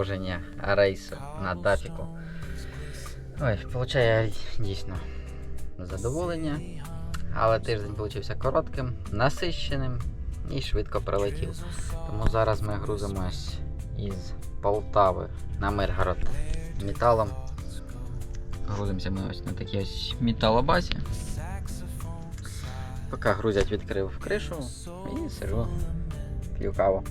продовження рейсу на Дафіку. Ой, получає дійсно задоволення. Але тиждень получився коротким, насищеним і швидко пролетів. Тому зараз ми грузимось із Полтави на Миргород металом. Грузимося ми ось на такій ось металобазі. Поки грузять, відкрив кришу і сижу, п'ю каву.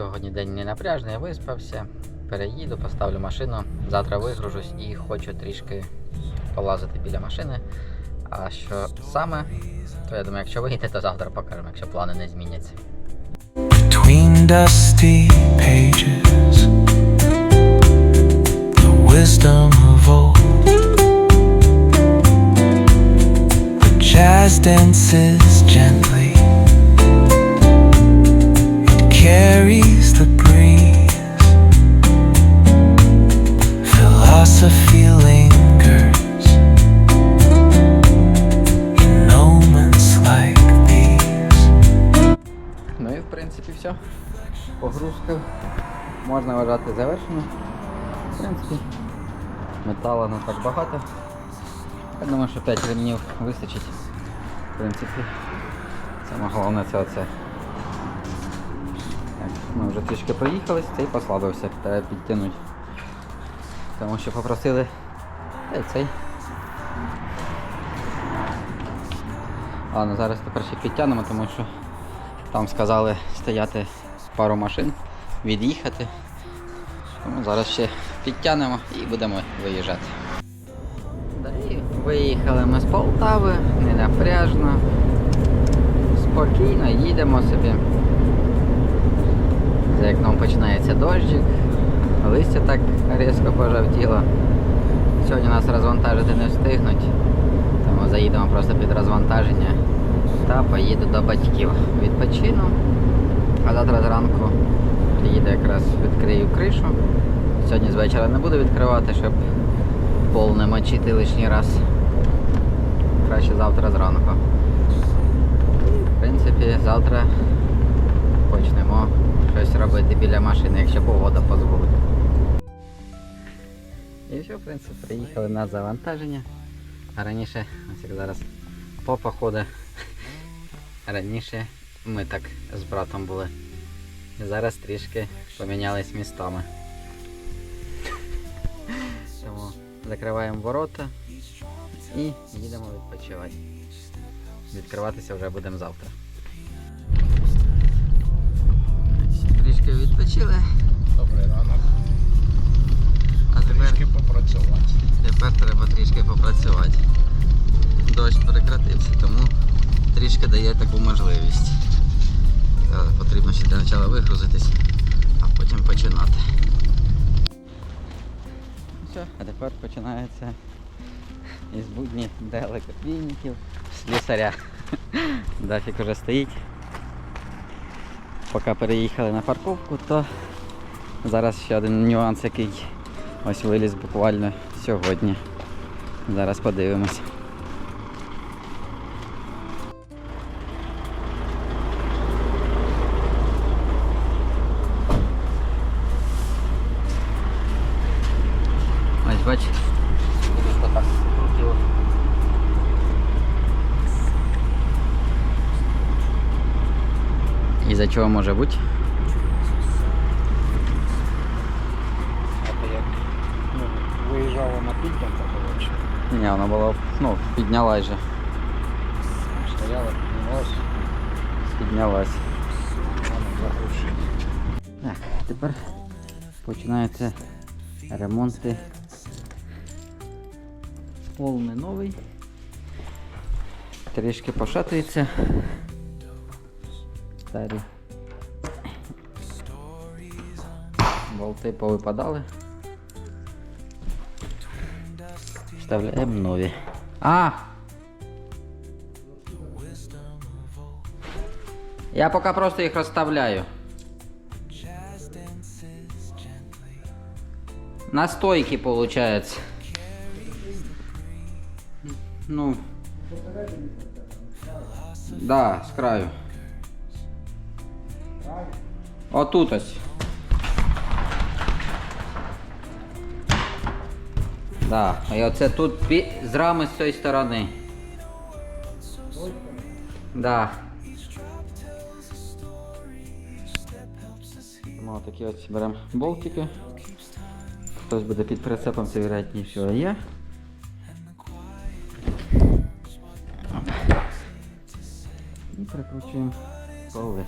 Сьогодні день не напряжний, виспався. Переїду, поставлю машину, завтра вигружусь і хочу трішки полазити біля машини. А що саме, то я думаю, якщо вийде, то завтра покажемо, якщо плани не зміняться. Between dusty pages, the wisdom of old. The jazz dances gently, carries the breeze. Philosophy lingers in moments like these. Ну і в принципі все. Погрузка можна вважати завершено. В принципі, металу не так багато. Я думаю, що 5 ремнів вистачить. В принципі, саме головне це оце. Ми вже трішки проїхались, цей послабився, треба підтягнути. Тому що попросили та цей. Ладно, зараз тепер ще підтягнемо, тому що там сказали стояти пару машин, від'їхати. Тому зараз ще підтягнемо і будемо виїжджати. І виїхали ми з Полтави, не напряжно. Спокійно їдемо собі. За вікном починається дощик, листя так різко пожовтіло. Сьогодні нас розвантажити не встигнуть, тому заїдемо просто під розвантаження та поїду до батьків. Відпочину. А завтра зранку приїду якраз відкрию кришу. Сьогодні з вечора не буду відкривати, щоб пол не мочити лишній раз. Краще завтра зранку. В принципі, завтра щось біля машини, якщо погода дозволить. І все, в принципі, приїхали на завантаження. Раніше, ось як зараз попа ходить. Раніше ми так з братом були. Зараз трішки помінялись містами. Тому закриваємо ворота і їдемо відпочивати. Відкриватися вже будемо завтра. Відпочили, Добрий ранок. а тепер, Трішки попрацювати. тепер треба трішки попрацювати. Дощ прекратився, тому трішки дає таку можливість. Але потрібно ще для початку вигрузитись, а потім починати. Все, а тепер починається із будні далекопійників, слісаря. Дафік уже стоїть. Поки переїхали на парковку, то зараз ще один нюанс, який ось виліз буквально сьогодні. Зараз подивимось. Ось бач, сидушка так крутила. І за чого може бути? То як ну, виїжджало на підняв, коротше. Ні, вона була, ну, піднялась же. Стояла, піднялась, Піднялась. Так, тепер починаються ремонти. Пол не новий. Трішки пошатується. Старі. Болти повипадали. Вставляємо нові. А! Я поки просто їх розставляю. На стойке получается. Ну. Да, с краю. Отут ось. Да, і оце тут з рами з цієї сторони. Да. Тому такі ось беремо болтики. Хтось буде під прицепом, це вероятніше є. І прикручуємо коли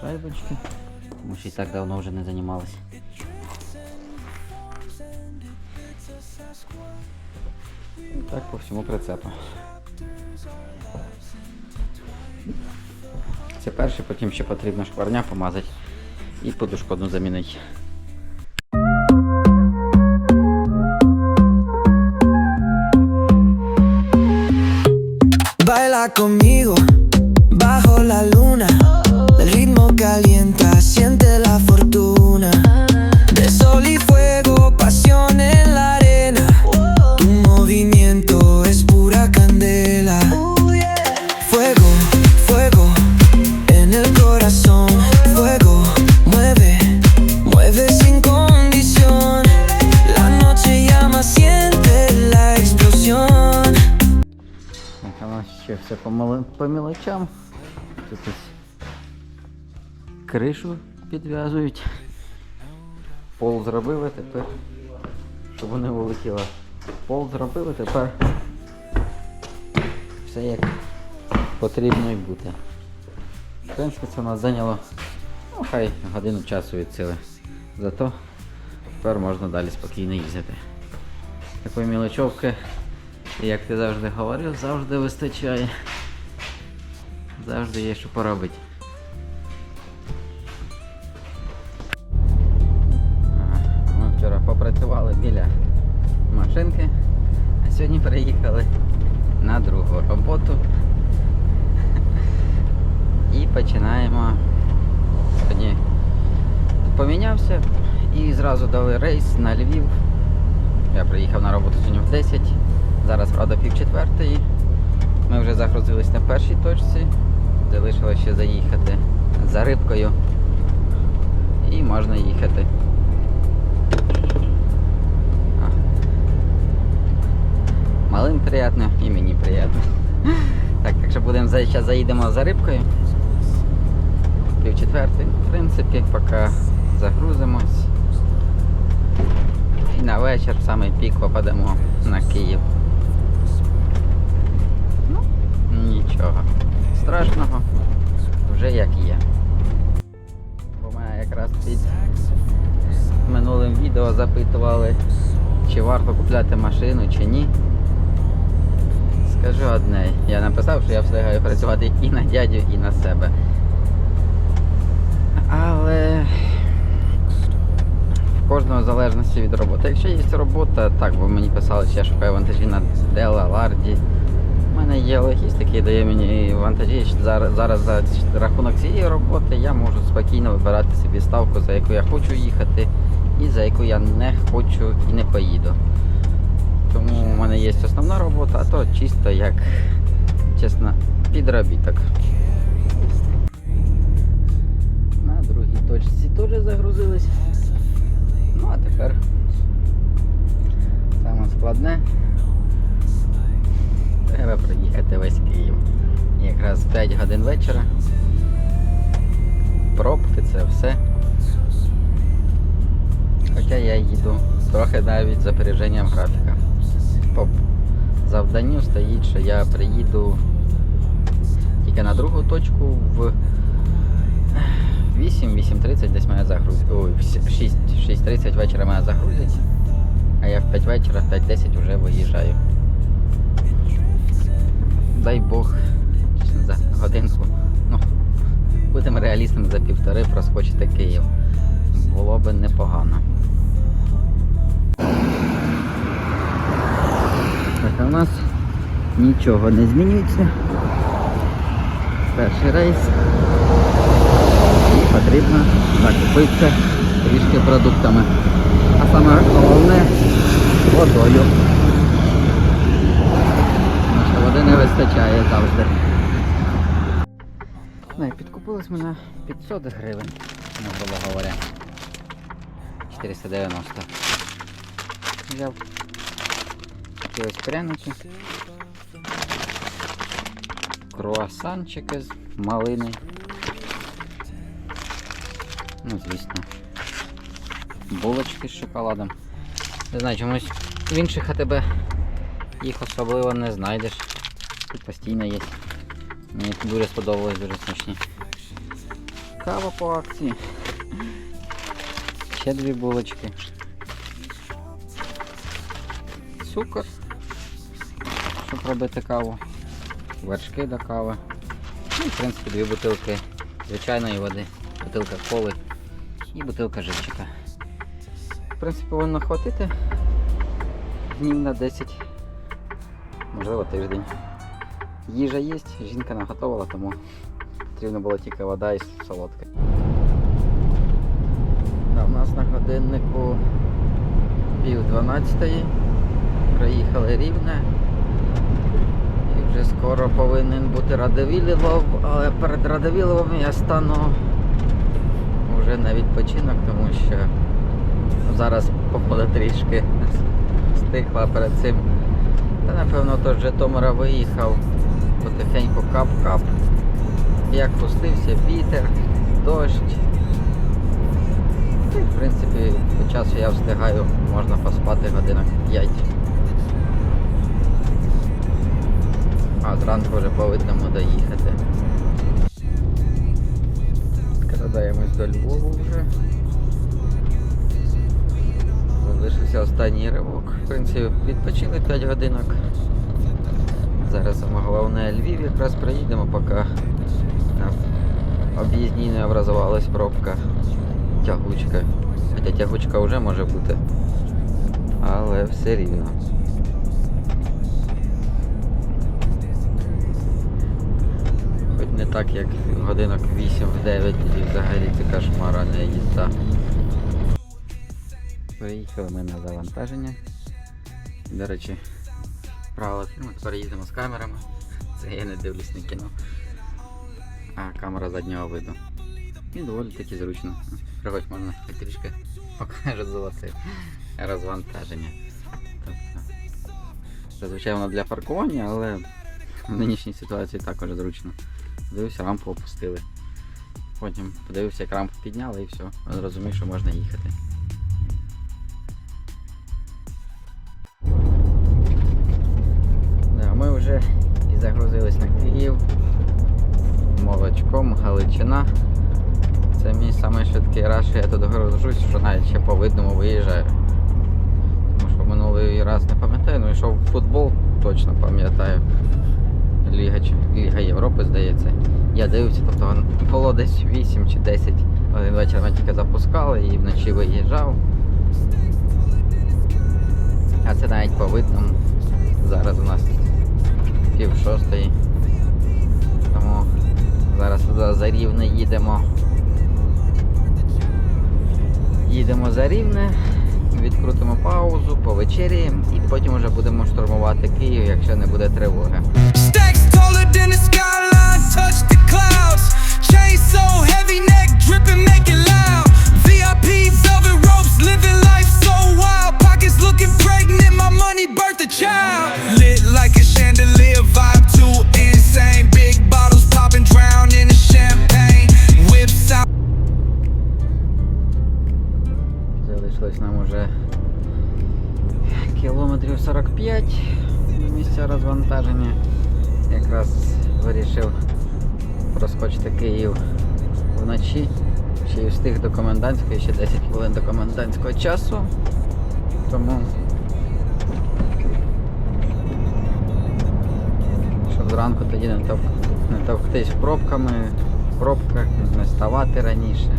шайбочки. Тому що і так давно вже не займалися. І так по всьому прицепу. Це перше, потім ще потрібно шкварня помазати і подушку одну замінити. Baila conmigo все по, мали- по мілочам. Тут кришу підв'язують. Пол зробили тепер, щоб вони вилетіло. Пол зробили, тепер все як потрібно і бути. В принципі, це нас зайняло ну, хай годину часу від сили. Зато тепер можна далі спокійно їздити. Такої мілочовки, як ти завжди говорив, завжди вистачає. Завжди є що поробити. Ми вчора попрацювали біля машинки, а сьогодні приїхали на другу роботу. І починаємо. Сьогодні помінявся і зразу дали рейс на Львів. Я приїхав на роботу сьогодні в 10. Зараз, правда, пів четвертої. Ми вже загрузились на першій точці. Залишилося ще заїхати за рибкою. І можна їхати. Малим приємно і мені приємно. Так, так що будемо зараз заїдемо за рибкою. Пів четвертий. В принципі, поки загрузимось. І на вечір в самий пік попадемо на Київ. Нічого. Страшного. Вже як є. Бо мене якраз під минулим відео запитували, чи варто купляти машину, чи ні. Скажу одне, я написав, що я встигаю працювати і на дядю, і на себе. Але в кожного в залежності від роботи. Якщо є робота, так, бо мені писали, що я шукаю вантажі на Дела, Ларді. У мене є логіст, який дає мені вантажі. Зараз, зараз за рахунок цієї роботи я можу спокійно вибирати собі ставку, за яку я хочу їхати, і за яку я не хочу і не поїду. Тому у мене є основна робота, а то чисто як чесно підробіток. На другій точці теж загрузились. Ну а тепер саме складне. Треба приїхати весь Київ. Якраз 5 годин вечора. Пробки це все. Хоча я їду трохи навіть з опереженням графіка. По завданню стоїть, що я приїду тільки на другу точку в 8-8.30 десь мене загрузять. Ой, 6, 6.30 вечора мене загрузять, а я в 5 вечора, в 5.10 вже виїжджаю. Дай Бог за годинку. Ну, будемо реалістами за півтори проскочити Київ. Було би непогано. Так, у нас нічого не змінюється. Перший рейс. І потрібно закупитися трішки продуктами. А саме головне водою. Не вистачає завжди. Ну і підкупились ми на 500 гривень, ну, грубо говоря. 490. Взяв такі ось пряники. Круасанчики з малини. Ну, звісно. Булочки з шоколадом. Не знаю, чомусь в інших АТБ їх особливо не знайдеш. Тут постійно є. Мені дуже сподобалось, дуже смачні. Кава по акції. Ще дві булочки. Цукор. Щоб робити каву. Вершки до кави. Ну, і, в принципі, дві бутилки звичайної води, бутилка коли і бутилка живчика. В принципі, повинно хватити днів на 10, можливо тиждень. Їжа є, жінка наготовила, тому потрібно було тільки вода і солодке. Да, у нас на годиннику пів дванадцятої. Приїхали рівне. І вже скоро повинен бути Радовілілов, але перед Радовіловим я стану вже на відпочинок, тому що зараз погода трішки стихла перед цим. Та напевно то з Житомира виїхав потихеньку кап-кап. Як пустився вітер, дощ. В принципі, по часу я встигаю, можна поспати годинок 5. А зранку вже повинно доїхати. Крадаємось до Львова вже. Залишився останній ривок. В принципі, відпочили 5 годинок. Зараз саме головне Львів якраз приїдемо, поки на об'їзній не образувалась пробка. Тягучка. Хоча тягучка вже може бути. Але все рівно. Хоч не так, як годинок 8-9 і взагалі це кошмара не їзда. Приїхали ми на завантаження. До речі, правила фільму, тепер їздимо з камерами. Це я не дивлюсь на кіно. А камера заднього виду. І доволі таки зручно. Приходь можна трішки покажу золоте розвантаження. Тобто, зазвичай воно для паркування, але в нинішній ситуації також зручно. Дивився, рампу опустили. Потім подивився, як рампу підняли і все. Зрозумів, що можна їхати. І загрузились на Київ. Молочком, Галичина. Це мій самий швидкий раз, що я тут гружусь, що навіть ще по видному виїжджаю. Тому що минулий раз не пам'ятаю, ну йшов в футбол, точно пам'ятаю. Ліга, Ліга Європи, здається. Я дивився, тобто було десь 8 чи 10. Один вечір ми тільки запускали і вночі виїжджав. А це навіть по видному. Зараз у нас пів шостої. Тому зараз туди за рівне їдемо. Їдемо за рівне, відкрутимо паузу, повечеряємо і потім вже будемо штурмувати Київ, якщо не буде тривоги. Chain so heavy, neck dripping, make it loud. VIP velvet ropes, living ще 10 хвилин до комендантського часу. Тому щоб зранку тоді не, тов... не товктись пробками, в пробках, не ставати раніше.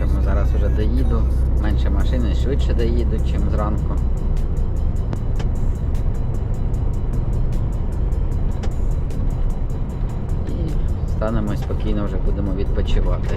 Тому зараз вже доїду. Менше машини, швидше доїду, ніж зранку. Станемо і спокійно вже будемо відпочивати.